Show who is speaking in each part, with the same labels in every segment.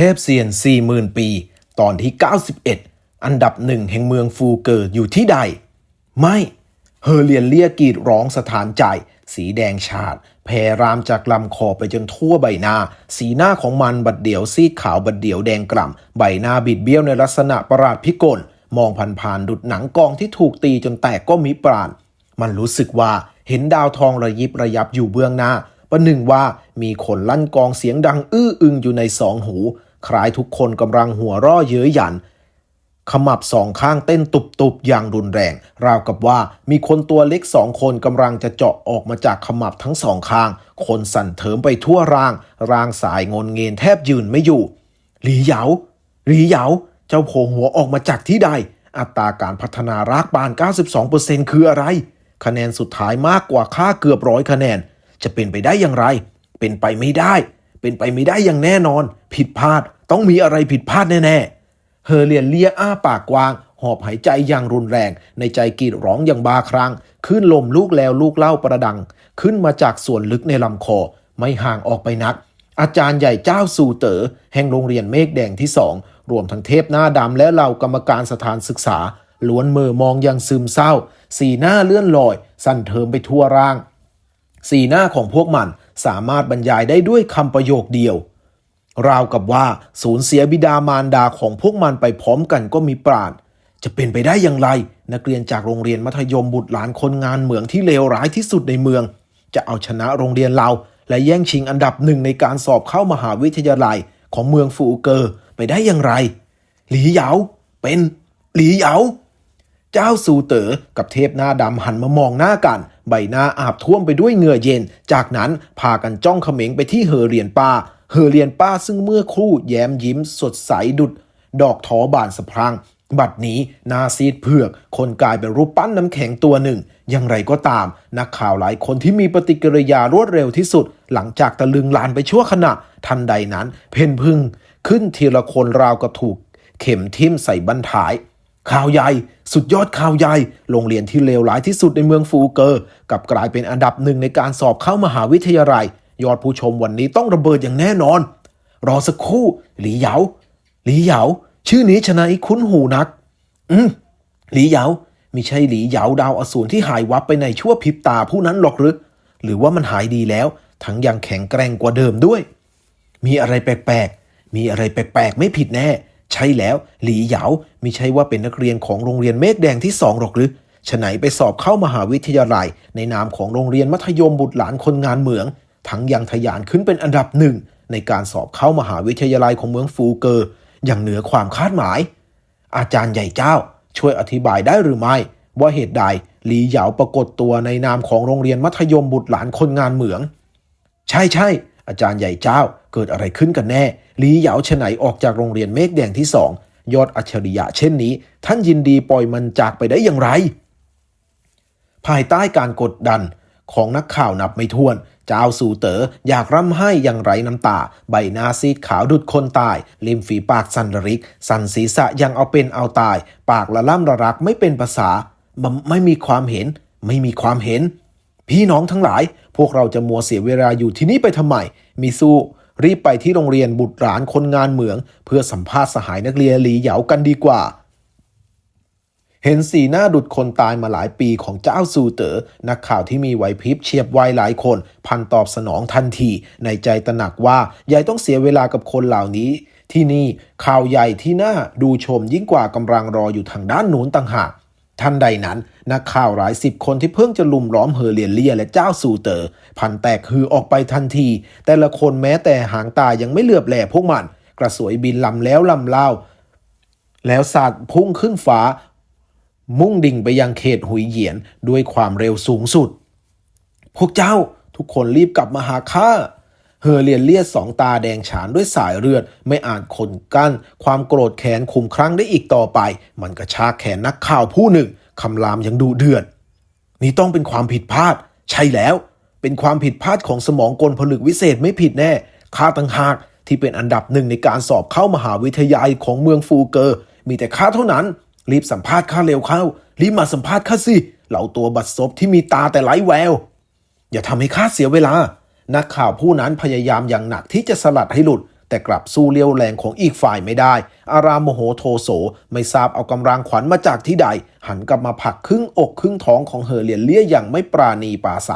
Speaker 1: เทพเซียน 40,000 ปี ตอนที่ 91 อันดับหนึ่งแห่งเมืองฟูเกิดอยู่ที่ใด ไม่เฮอเลียนเลียกีดร้องสถานใจ สีแดงฉาดแผ่รามจากลำคอไปจนทั่วใบหน้า สีหน้าของมันบัดเดี่ยวซีดขาวบัดเดี่ยวแดงกล่ำ ใบหน้าบิดเบี้ยวในลักษณะประหลาดพิกล มองผ่านๆดุดหนังกองที่ถูกตีจนแตกก็มิปราณมันรู้สึกว่าเห็นดาวทองระยิบระยับอยู่เบื้องหน้าประหนึ่งว่ามีคนลั่นกองเสียงดังอื้ออึงอยู่ในสองหู คล้ายทุกคนกำลังหัวร่อเย้ยหยัน ขมับสองข้างเต้นตุบๆ อย่างรุนแรง ราวกับว่ามีคนตัวเล็กสองคนกำลังจะเจาะออกมาจากขมับทั้งสองข้าง คนสั่นเถิมไปทั่วร่าง ร่างสายงนเงินแทบยืนไม่อยู่ หลีเหยา หลีเหยา เจ้าโผล่หัวออกมาจากที่ใด อัตราการพัฒนารากบาน 92%คืออะไร คะแนนสุดท้ายมากกว่าค่าเกือบร้อยคะแนน จะเป็นไปได้อย่างไร เป็นไปไม่ได้ เป็นไปไม่ได้อย่างแน่นอน ผิดพลาดต้องมีอะไรผิดพลาดแน่ๆ เฮอเลียนเลียอ้าปากกว้าง หอบหายใจอย่างรุนแรง ในใจกรีดร้องอย่างบาครั้งขึ้นลมลูกแล้วลูกเล่าประดัง ขึ้นมาจากส่วนลึกในลำคอ ไม่ห่างออกไปนัก อาจารย์ใหญ่เจ้าสู่เต๋อแห่งโรงเรียนเมฆแดงที่สองรวมทั้งเทพหน้าดำและเหล่ากรรมการสถานศึกษาล้วนเมอมองอย่างซึมเศร้า สีหน้าเลื่อนลอย สั่นเทิมไปทั่วร่าง สีหน้าของพวกมัน สามารถบรรยายได้ด้วยคำประโยคเดียว ราวกับว่าสูญเสียบิดามารดาของพวกมันไปพร้อมกันก็มีปราณจะเป็นไปได้อย่างไร นักเรียนจากโรงเรียนมัธยมบุตรหลานคนงานเหมืองที่เลวร้ายที่สุดในเมือง จะเอาชนะโรงเรียนเรา และแย่งชิงอันดับหนึ่งในการสอบเข้ามหาวิทยาลัยของเมืองฟูเกอร์ไปได้อย่างไร หลีเหยาเป็นหลีเหยา เจ้าสูเต๋อกับเทพหน้าดำหันมามองหน้ากัน ใบหน้าอาบท่วมไปด้วยเหงื่อเย็น จากนั้นพากันจ้องเขม็งไปที่เฮอเรียนป้า เฮอเรียนป้าซึ่งเมื่อครู่แย้มยิ้มสดใสดุด ดอกทอบานสะพรัง บัดนี้หนาซีดเผือก คนกลายเป็นรูปปั้นน้ำแข็งตัวหนึ่ง อย่างไรก็ตาม นักข่าวหลายคนที่มีปฏิกิริยารวดเร็วที่สุด หลังจากตะลึงลานไปชั่วขณะ ทันใดนั้น เพนพึ่งขึ้นทีละคนราวกับถูก เข็มทิ่มใส่บันทายข่าวใหญ่ สุดยอดข่าวใหญ่ โรงเรียนที่เลวร้ายที่สุดในเมืองฟูเกอร์กับกลายเป็นอันดับหนึ่งในการสอบเข้ามหาวิทยาลัย ยอดผู้ชมวันนี้ต้องระเบิดอย่างแน่นอน รอสักครู่ หลีเหยา หลีเหยา ชื่อนี้ชนะอีคุ้นหูนัก อืม หลีเหยาไม่ใช่หลีเหยาดาวอสูรที่หายวับไปในชั่วพริบตาผู้นั้นหรอกหรือ หรือว่ามันหายดีแล้ว ทั้งยังแข็งแกร่งกว่าเดิมด้วย มีอะไรแปลกๆ มีอะไรแปลกๆ ไม่ผิดแน่ ใช่แล้ว หลีเหยาไม่ใช่ว่าเป็นนักเรียนของโรงเรียนเมฆแดงที่สองหรอกหรือฉะไหนไปสอบเข้ามหาวิทยาลัย ในนามของโรงเรียนมัธยมบุตรหลานคนงานเหมือง ทั้งยังทะยานขึ้นเป็นอันดับหนึ่ง ในการสอบเข้ามหาวิทยาลัยของเมืองฟูเกอร์ อย่างเหนือความคาดหมาย อาจารย์ใหญ่เจ้า ช่วยอธิบายได้หรือไม่ ว่าเหตุใดหลีเหยาปรากฏตัวในนามของโรงเรียนมัธยมบุตรหลานคนงานเหมือง ใช่ใช่อาจารย์ใหญ่เจ้า เกิดอะไรขึ้นกันแน่หลีเหยาฉไหนออกจากโรงเรียนเมฆแดงที่สองยอดอัจฉริยะเช่นนี้ ท่านยินดีปล่อยมันจากไปได้อย่างไร ภายใต้การกดดันของนักข่าวนับไม่ถ้วน เจ้าสู่เต๋ออยากร่ำไห้อย่างไรน้ำตา ใบหน้าซีดขาวดุดคนตาย ริมฝีปากสันระริก สันศีรษะยังเอาเป็นเอาตาย ปากละล่ำระรักไม่เป็นภาษา ไม่มีความเห็น ไม่มีความเห็น พี่น้องทั้งหลาย พวกเราจะมัวเสียเวลาอยู่ที่นี่ไปทำไม มีสู้ รีบไปที่โรงเรียนบุตรหลานคนงานเหมือง เพื่อสัมภาษณ์สหายนักเรียนหลีเหยากันดีกว่า เห็นสีหน้าดุดคนตายมาหลายปีของเจ้าซูเตอ๋อนักข่าวที่มีไหวพริบเฉียบไวหลายคน พันตอบสนองทันที ในใจตระหนักว่ายายต้องเสียเวลากับคนเหล่านี้ ที่นี่ข่าวใหญ่ที่น่าดูชมยิ่งกว่ากำลังรออยู่ทางด้านนู้นต่างหากทันใดนั้น นักข่าวหลายสิบคนที่เพิ่งจะลุมล้อมเฮอเลียนเลียและเจ้าสูเตอ๋อพันแตกฮือออกไปทันที แต่ละคนแม้แต่หางตายังไม่เหลือบแหล่พวกมัน กระสวยบินลำแล้วลำเล่า แล้วสาดพุ่งขึ้นฟ้า มุ่งดิ่งไปยังเขตหุยเหยียนด้วยความเร็วสูงสุด พวกเจ้าทุกคนรีบกลับมาหาข้าเฮอเลียนเลียดสองตาแดงฉานด้วยสายเลือด ไม่อาจขนกั้น ความโกรธแค้นคุมครั้งได้อีกต่อไป มันกระชากแขนนักข่าวผู้หนึ่ง คำรามยังดูเดือด นี่ต้องเป็นความผิดพลาด ใช่แล้ว เป็นความผิดพลาดของสมองกลผลึกวิเศษไม่ผิดแน่ข้าต่างหากที่เป็นอันดับหนึ่งในการสอบเข้ามหาวิทยาลัยของเมืองฟูเกอร์ มีแต่ข้าเท่านั้น รีบสัมภาษณ์ข้าเร็วเข้า รีบมาสัมภาษณ์ข้าสิเหล่าตัวบัดซบที่มีตาแต่ไร้แวว อย่าทำให้ข้าเสียเวลา นักข่าวผู้นั้นพยายามอย่างหนักที่จะสลัดให้หลุด แต่กลับสู้เลี้ยวแรงของอีกฝ่ายไม่ได้ อารามโมโหโทโสไม่ทราบเอากำลังขวัญมาจากที่ใด หันกลับมาผลักครึ่งอกครึ่งท้องของเฮอเลียนเลี่ยอย่างไม่ปราณีป่าใส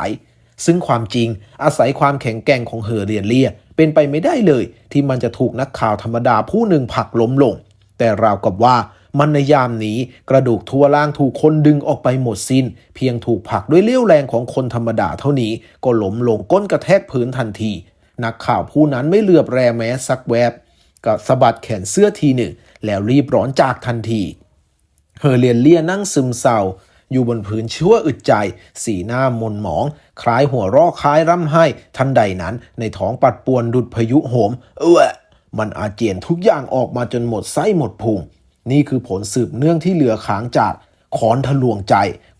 Speaker 1: ซึ่งความจริงอาศัยความแข็งแกร่งของเฮอเรียนเลียเป็นไปไม่ได้เลย ที่มันจะถูกนักข่าวธรรมดาผู้หนึ่งผลักล้มลง แต่ราวกับว่ามันในยามนี้กระดูกทั่วล่างถูกคนดึงออกไปหมดสิน้น เพียงถูกผลักด้วยเลี้ยวแรงของคนธรรมดาเท่านี้ ก็ล้มลงก้นกระแทกพื้นทันที นักข่าวผู้นั้นไม่เหลือบแรแม้สักแวบก็สะบัดแขนเสื้อทีหนึ่ง แล้วรีบร้อนจากทันทีเฮอเลียนเลียนั่งซึมเศร้า อยู่บนพื้นชั่วอึดใจ สีหน้ามนหมอง คล้ายหัวรอคล้ายร่ำไห้ ทันใดนั้นในท้องปัดปวนดุดพายุโหม เออมันอาเจียนทุกอย่างออกมาจนหมดไส้หมดพุงนี่คือผลสืบเนื่องที่เหลือค้างจากขอนทะลวงใจ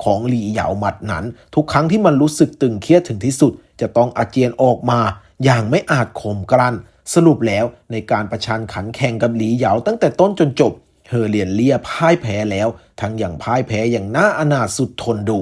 Speaker 1: ของหลีเหยาหมัดนั้น ทุกครั้งที่มันรู้สึกตึงเครียดถึงที่สุด จะต้องอาเจียนออกมา อย่างไม่อาจข่มกลั้น สรุปแล้วในการประชันขันแข่งกับหลีเหยาตั้งแต่ต้นจนจบ เฮอเลียนเลียพ่ายแพ้แล้ว ทั้งอย่างพ่ายแพ้อย่างน่าอนาถสุดทนดู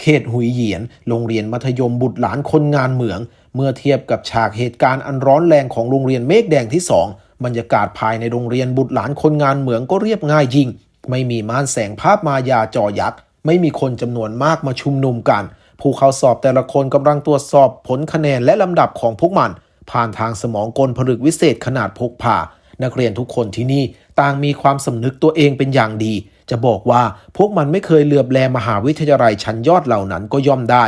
Speaker 1: เขตหุยเหยียน โรงเรียนมัธยมบุตรหลานคนงานเหมือง เมื่อเทียบกับฉากเหตุการณ์อันร้อนแรงของโรงเรียนเมฆแดงที่สองบรรยากาศภายในโรงเรียนบุตรหลานคนงานเหมืองก็เรียบง่ายยิ่ง ไม่มีม่านแสงภาพมายาจอยักษ์ ไม่มีคนจำนวนมากมาชุมนุมกัน ผู้เข้าสอบแต่ละคนกำลังตรวจสอบผลคะแนนและลำดับของพวกมัน ผ่านทางสมองกลผลึกวิเศษขนาดพกพานักเรียนทุกคนที่นี่ต่างมีความสำนึกตัวเองเป็นอย่างดี จะบอกว่าพวกมันไม่เคยเหลือบแลมหาวิทยาลัยชั้นยอดเหล่านั้นก็ย่อมได้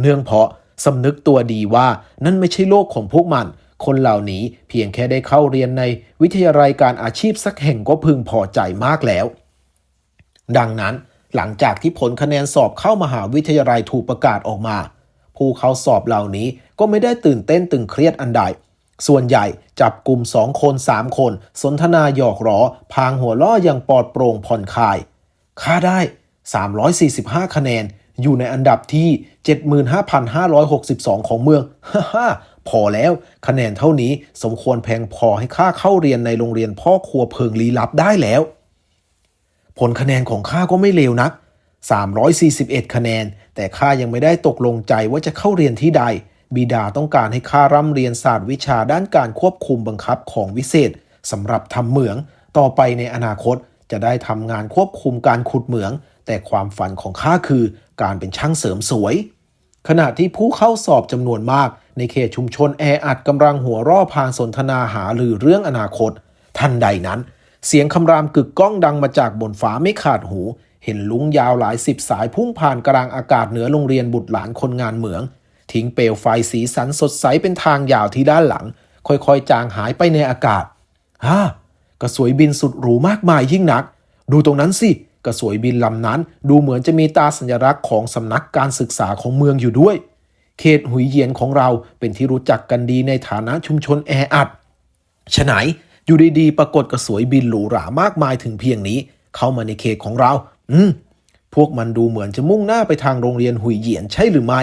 Speaker 1: เนื่องเพราะสำนึกตัวดีว่านั่นไม่ใช่โลกของพวกมัน คนเหล่านี้เพียงแค่ได้เข้าเรียนในวิทยาลัยการอาชีพสักแห่งก็พึงพอใจมากแล้ว ดังนั้น หลังจากที่ผลคะแนนสอบเข้ามหาวิทยาลัยถูกประกาศออกมา ผู้เข้าสอบเหล่านี้ก็ไม่ได้ตื่นเต้นตึงเครียดอันใด ส่วนใหญ่จับกลุ่มสองคนสามคน สนทนาหยอกหรอพางหัวล้ออย่างปลอดโปร่งผ่อนคลายค่าได้ 345 คะแนน อยู่ในอันดับที่ 75,562 ของเมืองฮ่าฮพอแล้วคะแนนเท่านี้สมควรแพงพอให้ค่าเข้าเรียนในโรงเรียนพ่อครัวเพิงลี้ลับได้แล้ว ผลคะแนนของข้าก็ไม่เลวนัก 341 คะแนน แต่ข้ายังไม่ได้ตกลงใจว่าจะเข้าเรียนที่ใด บิดาต้องการให้ข้าร่ำเรียนศาสตร์วิชาด้านการควบคุมบังคับของวิเศษสำหรับทำเหมือง ต่อไปในอนาคตจะได้ทำงานควบคุมการขุดเหมือง แต่ความฝันของข้าคือการเป็นช่างเสริมสวย ขณะที่ผู้เข้าสอบจำนวนมาก ในเขตชุมชนแออัดกำลังหัวร่อพางสนทนาหาลือเรื่องอนาคต ทันใดนั้น เสียงคำรามกึกก้องดังมาจากบนฟ้าไม่ขาดหู เห็นลุงยาวหลายสิบสายพุ่งผ่านกลางอากาศเหนือโรงเรียนบุตรหลานคนงานเหมือง ทิ้งเปลวไฟสีสันสดใสเป็นทางยาวที่ด้านหลัง ค่อยๆ จางหายไปในอากาศฮ่ากระสวยบินสุดหรูมากมายยิ่งนัก ดูตรงนั้นสิกระสวยบินลำนั้น ดูเหมือนจะมีตาสัญลักษณ์ของสำนักการศึกษาของเมืองอยู่ด้วย เขตหุยเยียนของเราเป็นที่รู้จักกันดีในฐานะชุมชนแออัดฉะไหน อยู่ดีๆ ปรากฏกระสวยบินหรูหรามากมายถึงเพียงนี้ เข้ามาในเขตของเรา อืม พวกมันดูเหมือนจะมุ่งหน้าไปทางโรงเรียนหุยเหยียนใช่หรือไม่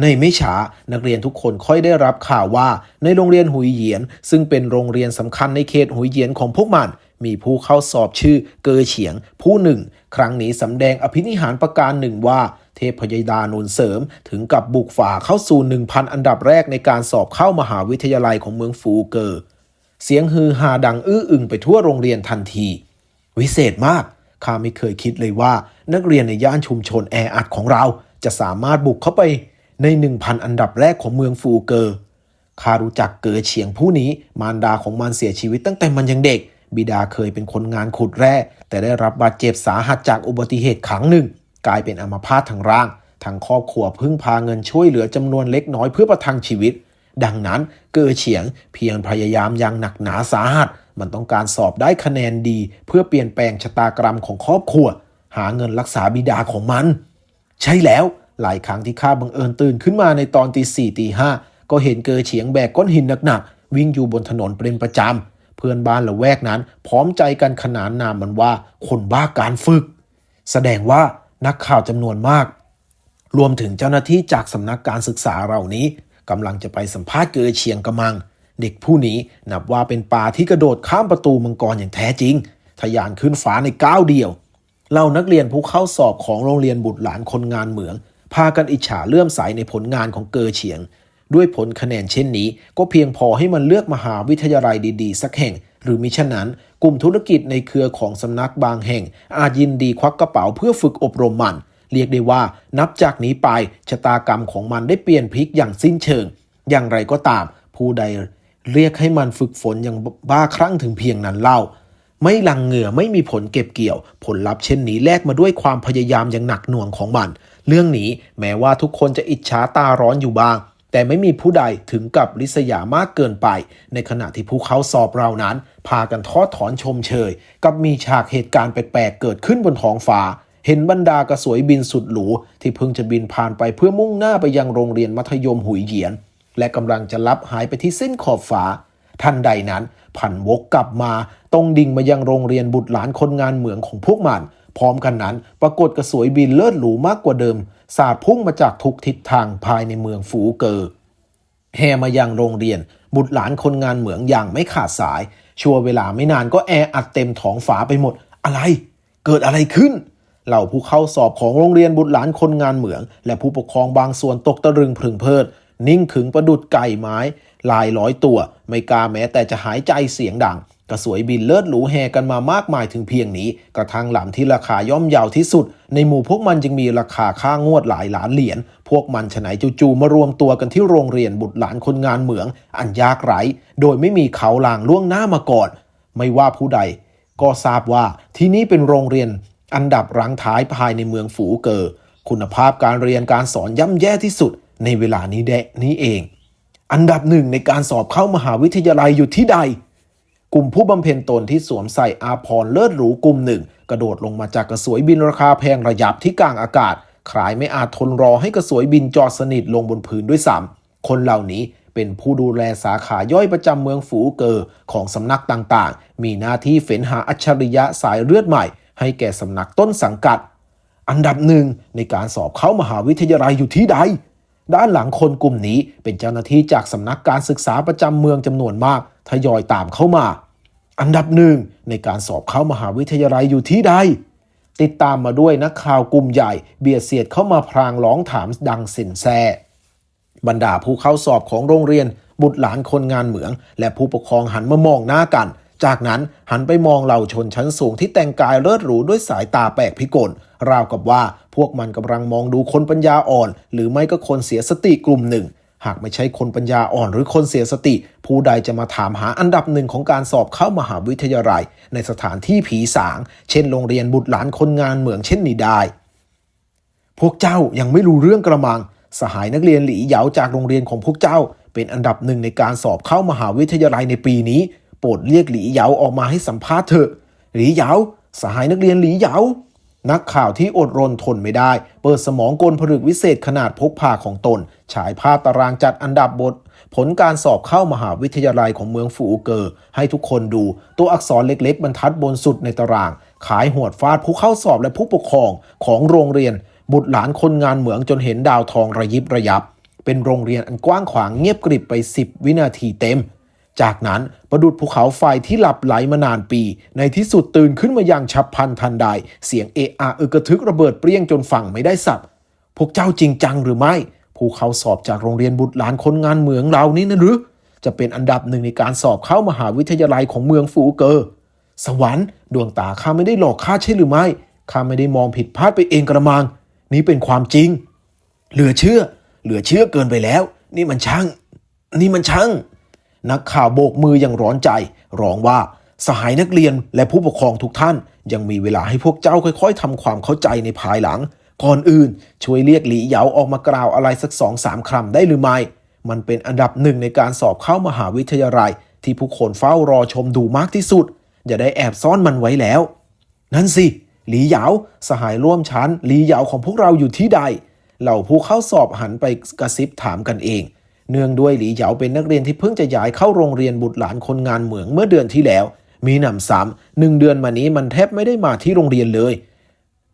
Speaker 1: ในไม่ช้านักเรียนทุกคนค่อยได้รับข่าวว่า ในโรงเรียนหุยเหยียน ซึ่งเป็นโรงเรียนสำคัญในเขตหุยเหยียนของพวกมันมีผู้เข้าสอบชื่อเกอเฉียง ผู้หนึ่ง ครั้งนี้สำแดงอภินิหารประการหนึ่งว่า เทพยดานุนเสริม ถึงกับบุกฝ่าเข้าสู่ 1,000 อันดับแรกในการสอบเข้ามหาวิทยาลัยของเมืองฟูเกอ เสียงฮือฮาดังอื้ออึงไปทั่วโรงเรียนทันที วิเศษมาก ข้าไม่เคยคิดเลยว่า นักเรียนในย่านชุมชนแออัดของเรา จะสามารถบุกเข้าไปใน1,000อันดับแรกของเมืองฟูเกอร์ข้ารู้จักเกอเฉียงผู้นี้ มารดาของมันเสียชีวิตตั้งแต่มันยังเด็ก บิดาเคยเป็นคนงานขุดแร่ แต่ได้รับบาดเจ็บสาหัสจากอุบัติเหตุครั้งหนึ่ง กลายเป็นอัมพาตทางร่าง ทางครอบครัวพึ่งพาเงินช่วยเหลือจำนวนเล็กน้อยเพื่อประทังชีวิต ดังนั้นเกอเฉียงเพียงพยายามอย่างหนักหนาสาหัส มันต้องการสอบได้คะแนนดี เพื่อเปลี่ยนแปลงชะตากรรมของครอบครัว หาเงินรักษาบิดาของมัน ใช่แล้วหลายครั้งที่ข้าบังเอิญตื่นขึ้นมาในตอนตีสี่ตีห้าก็เห็นเกอเฉียงแบกก้อนหินหนักๆวิ่งอยู่บนถนนเป็นประจำเพื่อนบ้านละแวกนั้น พร้อมใจกันขนานนามมันว่าคนบ้าการฝึก แสดงว่านักข่าวจำนวนมาก รวมถึงเจ้าหน้าที่จากสำนักการศึกษาเหล่านี้ กำลังจะไปสัมภาษณ์เกอเชียงกำมัง เด็กผู้นี้นับว่าเป็นปลาที่กระโดดข้ามประตูมังกรอย่างแท้จริง ทะยานขึ้นฟ้าในก้าวเดียวเหล่านักเรียนผู้เข้าสอบของโรงเรียนบุตรหลานคนงานเหมือง พากันอิจฉาเลื่อมใสในผลงานของเกอเฉียง ด้วยผลคะแนนเช่นนี้ ก็เพียงพอให้มันเลือกมหาวิทยาลัยดีๆ สักแห่ง หรือมิฉะนั้น กลุ่มธุรกิจในเครือของสำนักบางแห่ง อาจยินดีควักกระเป๋าเพื่อฝึกอบรมมัน เรียกได้ว่า นับจากนี้ไปชะตากรรมของมันได้เปลี่ยนพลิกอย่างสิ้นเชิง อย่างไรก็ตาม ผู้ใดเรียกให้มันฝึกฝนอย่างบ้าคลั่งถึงเพียงนั้นเล่า ไม่ลังเหงื่อไม่มีผลเก็บเกี่ยว ผลลัพธ์เช่นนี้แลกมาด้วยความพยายามอย่างหนักหน่วงของมัน เรื่องนี้แม้ว่าทุกคนจะอิจฉาตาร้อนอยู่บ้าง แต่ไม่มีผู้ใดถึงกับริษยามากเกินไป ในขณะที่ผู้เขาสอบเรานั้น พากันทอดถอนชมเชย กับมีฉากเหตุการณ์แปลกๆเกิดขึ้นบนท้องฟ้า เห็นบรรดากระสวยบินสุดหรูที่เพิ่งจะบินผ่านไปเพื่อมุ่งหน้าไปยังโรงเรียนมัธยมหุยเหยียน และกำลังจะลับหายไปที่เส้นขอบฟ้าทันใดนั้นผันวกกลับมาตรงดิ่งมายังโรงเรียนบุตรหลานคนงานเหมืองของพวกมัน พร้อมกันนั้น ปรากฏกระสวยบินเลิศหรูมากกว่าเดิม สาดพุ่งมาจากทุกทิศทางภายในเมืองฝูเกอแห่มายังโรงเรียน บุตรหลานคนงานเหมืองอย่างไม่ขาดสาย ชัวร์เวลาไม่นานก็แออัดเต็มท้องฝาไปหมด อะไร เกิดอะไรขึ้น เหล่าผู้เข้าสอบของโรงเรียนบุตรหลานคนงานเหมือง และผู้ปกครองบางส่วนตกตะลึงพึงเพลิด นิ่งขึงประดุดไก่ไม้ ลายร้อยตัว ไม่กล้าแม้แต่จะหายใจเสียงดัง กระสวยบินเลิศหรูแห่กันมามากมายถึงเพียงนี้ กระทั่งหลำที่ราคาย่อมเยาวที่สุด ในหมู่พวกมันจึงมีราคาค่างวดหลายล้านเหรียญพวกมันฉะไหนจู่ๆมารวมตัวกันที่โรงเรียนบุตรหลานคนงานเหมือง อันยากไร้ โดยไม่มีเขาลางล่วงหน้ามาก่อน ไม่ว่าผู้ใด ก็ทราบว่าที่นี่เป็นโรงเรียน อันดับรังท้ายภายในเมืองฝูเกอ คุณภาพการเรียนการสอนย่ำแย่ที่สุดในเวลานี้แดะนี้เอง อันดับหนึ่งในการสอบเข้ามหาวิทยาลัยอยู่ที่ใด กลุ่มผู้บำเพ็ญตนที่สวมใส่อาภรเลิศหรูกลุ่มหนึ่ง กระโดดลงมาจากกระสวยบินราคาแพงระยับที่กลางอากาศขายไม่อาจทนรอให้กระสวยบินจอดสนิทลงบนพื้นด้วยซ้ำคนเหล่านี้เป็นผู้ดูแลสาขาย่อยประจำเมืองฝูเกอของสำนักต่างๆ มีหน้าที่เฟ้นหาอัจฉริยะสายเลือดใหม่ ให้แก่สำนักต้นสังกัด อันดับหนึ่งในการสอบเข้ามหาวิทยาลัยอยู่ที่ใด ด้านหลังคนกลุ่มนี้เป็นเจ้าหน้าที่จากสำนักการศึกษาประจำเมืองจำนวนมากทยอยตามเข้ามา อันดับหนึ่งในการสอบเข้ามหาวิทยาลัยอยู่ที่ใด ติดตามมาด้วยนักข่าวกลุ่มใหญ่ เบียดเสียดเข้ามาพรางร้องถามดังเสินแซบรรดาผู้เข้าสอบของโรงเรียน บุตรหลานคนงานเหมือง และผู้ปกครองหันมามองหน้ากัน จากนั้นหันไปมองเหล่าชนชั้นสูงที่แต่งกายเลิศหรูด้วยสายตาแปลกพิกลราวกับว่าพวกมันกำลังมองดูคนปัญญาอ่อน หรือไม่ก็คนเสียสติกลุ่มหนึ่ง หากไม่ใช่คนปัญญาอ่อนหรือคนเสียสติ ผู้ใดจะมาถามหาอันดับหนึ่งของการสอบเข้ามหาวิทยาลัย ในสถานที่ผีสาง เช่นโรงเรียนบุตรหลานคนงานเหมืองเช่นนี้ได้ พวกเจ้ายังไม่รู้เรื่องกระมัง สหายนักเรียนหลีเหยาจากโรงเรียนของพวกเจ้า เป็นอันดับหนึ่งในการสอบเข้ามหาวิทยาลัยในปีนี้ รดเรียกหลีเหยาออกมาให้สัมภาษณ์เถอะ หลีเหยาสหายนักเรียนหลีเหยานักข่าวที่อดรนทนไม่ได้ เปิดสมองกลผลึกวิเศษขนาดพกพาของตน ฉายภาพตารางจัดอันดับบท ผลการสอบเข้ามหาวิทยาลัยของเมืองฝูเกอให้ทุกคนดู ตัวอักษรเล็กๆ บรรทัดบนสุดในตาราง ขายหวดฟาดผู้เข้าสอบและผู้ปกครองของโรงเรียน บุตรหลานคนงานเหมืองจนเห็นดาวทองระยิบระยับ เป็นโรงเรียนอันกว้างขวางเงียบกริบไป 10 วินาทีเต็ม จากนั้นประดุดภูเขาไฟที่หลับไหลมานานปี ในที่สุดตื่นขึ้นมาอย่างฉับพลันทันใด เสียงเอะอะอึกระทึกระเบิดเปรี้ยงจนฟังไม่ได้สับพวกเจ้าจริงจังหรือไม่ผู้เขาสอบจากโรงเรียนบุตรหลานคนงานเมืองเรานี่นะหรือ จะเป็นอันดับหนึ่งในการสอบเข้ามหาวิทยาลัยของเมืองฟูเกอร์ สวรรค์ดวงตาข้าไม่ได้หลอกข้าใช่หรือไม่ข้าไม่ได้มองผิดพลาดไปเองกระมัง นี่เป็นความจริง เหลือเชื่อ เหลือเชื่อเกินไปแล้ว นี่มันช่าง นี่มันช่าง นักข่าวโบกมืออย่างร้อนใจ ร้องว่าสหายนักเรียนและผู้ปกครองทุกท่าน ยังมีเวลาให้พวกเจ้าค่อยๆทำความเข้าใจในภายหลัง ก่อนอื่น ช่วยเรียกหลีเหยาออกมากล่าวอะไรสักสองสามคำได้หรือไม่ มันเป็นอันดับหนึ่งในการสอบเข้ามหาวิทยาลัย ที่ผู้คนเฝ้ารอชมดูมากที่สุด อย่าได้แอบซ่อนมันไว้แล้ว นั่นสิ หลีเหยาสหายร่วมชั้นหลีเหยาของพวกเราอยู่ที่ใดเหล่าผู้เข้าสอบหันไปกระซิบถามกันเอง เนื่องด้วยหลีเหยาเป็นนักเรียนที่เพิ่งจะย้ายเข้าโรงเรียนบุตรหลานคนงานเหมืองเมื่อเดือนที่แล้ว มีหนำซ้ำหนึ่งเดือนมานี้มันแทบไม่ได้มาที่โรงเรียนเลย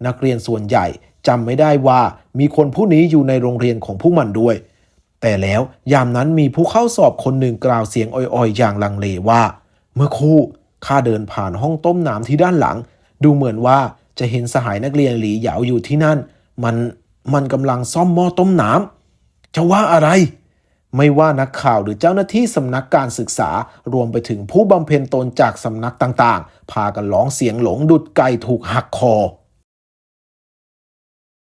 Speaker 1: นักเรียนส่วนใหญ่จำไม่ได้ว่ามีคนผู้นี้อยู่ในโรงเรียนของพวกมันด้วย แต่แล้วยามนั้นมีผู้เข้าสอบคนหนึ่งกล่าวเสียงอ่อยๆ อย่างลังเลว่า เมื่อคู่ข้าเดินผ่านห้องต้มน้ำที่ด้านหลัง ดูเหมือนว่าจะเห็นสหายนักเรียนหลีเหยาอยู่ที่นั่น มันมันกำลังซ่อมหม้อต้มน้ำจะว่าอะไร ไม่ว่านักข่าวหรือเจ้าหน้าที่สำนักการศึกษารวมไปถึงผู้บำเพ็ญตนจากสำนักต่างๆ พากันร้องเสียงหลงดุดไก่ถูกหักคอ